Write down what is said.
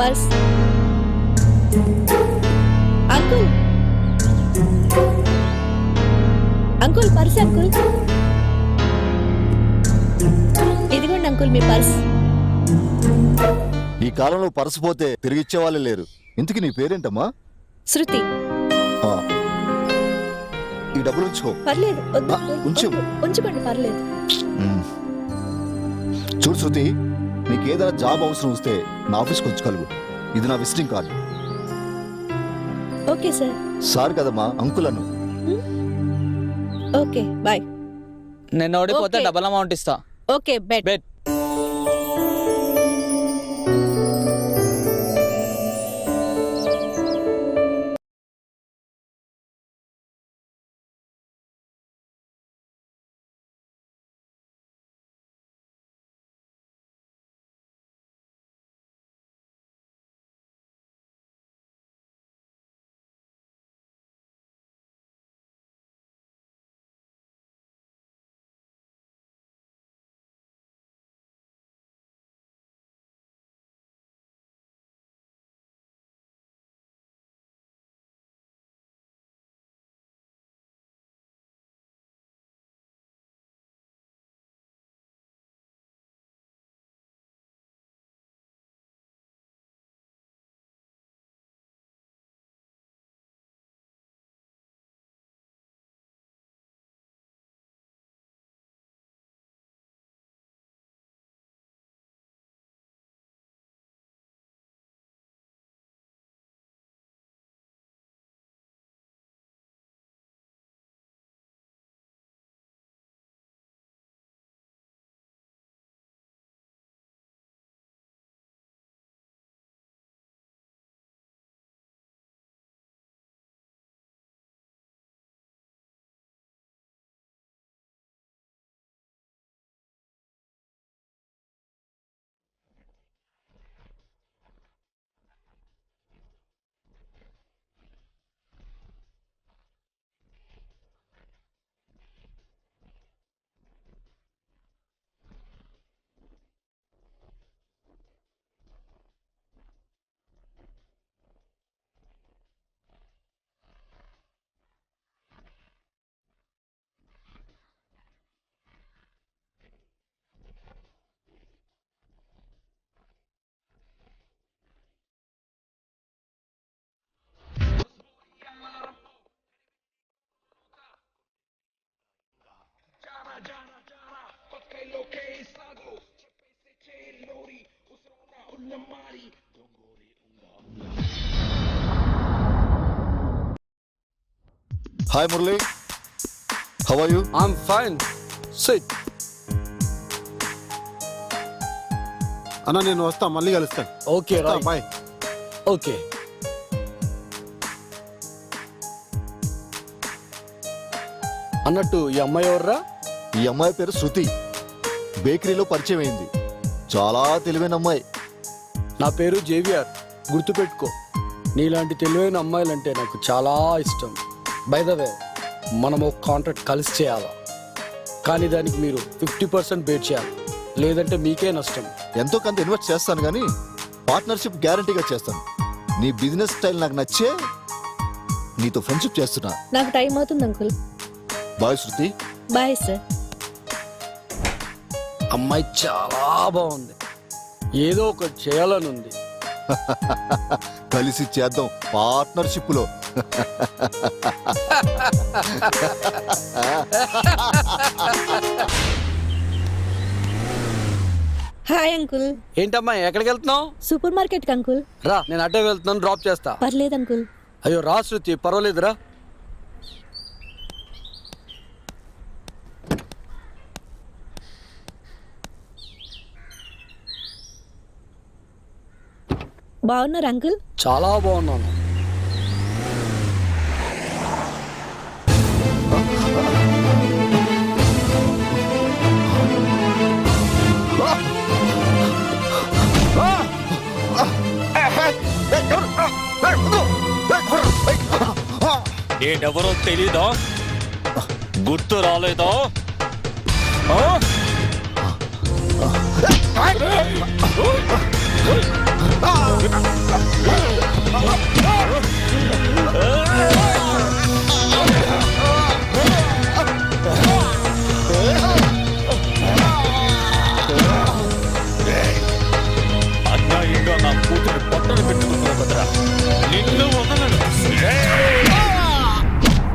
Purse uncle uncle purse uncle ఇదిగోండి uncle మీ purse ఈ కాలంలో పర్సు పోతే తిరిగి ఇచ్చేవాళ్ళే లేరు. ఇంతకి నీ పేరేంటమ్మా? శృతి. ఆ. ఈ డబ్బులు ఉంచుకో. పర్లేదు వద్దు, ఆ, ఉంచు. ఉంచుకోండి పర్లేదు. మ్మ్. చూడు శృతి నీకు ఏదైనా జాబ్ అవసరం వస్తే నా ఆఫీస్కి వచ్చుకోగలవు ఇది నా visiting card. Okay sir. Sir కదమ్మా అంకులను ఓకే బాయ్. నేను ఓడిపోతే. డబల్ అమౌంట్ ఇస్తా. Okay bet. Bet. Hi Murali how are you I'm fine sit అన్న నేను వస్తా మళ్ళీ కలుస్తాను ఓకే బాయ్ ఓకే అన్నట్టు ఈ అమ్మాయి ఎవర్రా? ఈ అమ్మాయి పేరు శృతి. బేకరీలో పరిచయం అయింది. చాలా తెలివైన అమ్మాయి. నా పేరు జేవిఆర్. గుర్తుపెట్టుకో. నీలాంటి తెలివైన అమ్మాయిలంటే నాకు చాలా ఇష్టం. బై ద వే మనం ఒక కాంట్రాక్ట్ కలిసి చేయాలా? కానీ దానికి మీరు ఫిఫ్టీ పర్సెంట్ బేట్ చేయాలి. లేదంటే మీకే నష్టం. ఎంతో కొంత ఇన్వెస్ట్ చేస్తాను కానీ పార్ట్నర్షిప్ గ్యారంటీగా చేస్తాను. నీ బిజినెస్ స్టైల్ నాకు నచ్చే నీతో ఫ్రెండ్షిప్ చేస్తున్నా. నాకు టైం అవుతుంది uncle bye Shruti. Bye sir అమ్మాయి చాలా బాగుంది. ఏదో ఒకటి చేయాలని ఉంది. కలిసి చేద్దాం. పార్ట్నర్షిప్లో హాయ్ అంకుల్. ఏంటమ్మా ఎక్కడికి వెళ్తున్నావు? సూపర్ మార్కెట్కి అంకుల్. రా నేను అటే వెళ్తున్నాను డ్రాప్ చేస్తా. పర్లేదు అంకుల్. అయ్యో రా శృతి పర్వాలేదురా. బాగున్నారు అంకుల్? చాలా బాగున్నాను. నేనెవరో తెలీదా? గుర్తు రాలేదా? ఆ?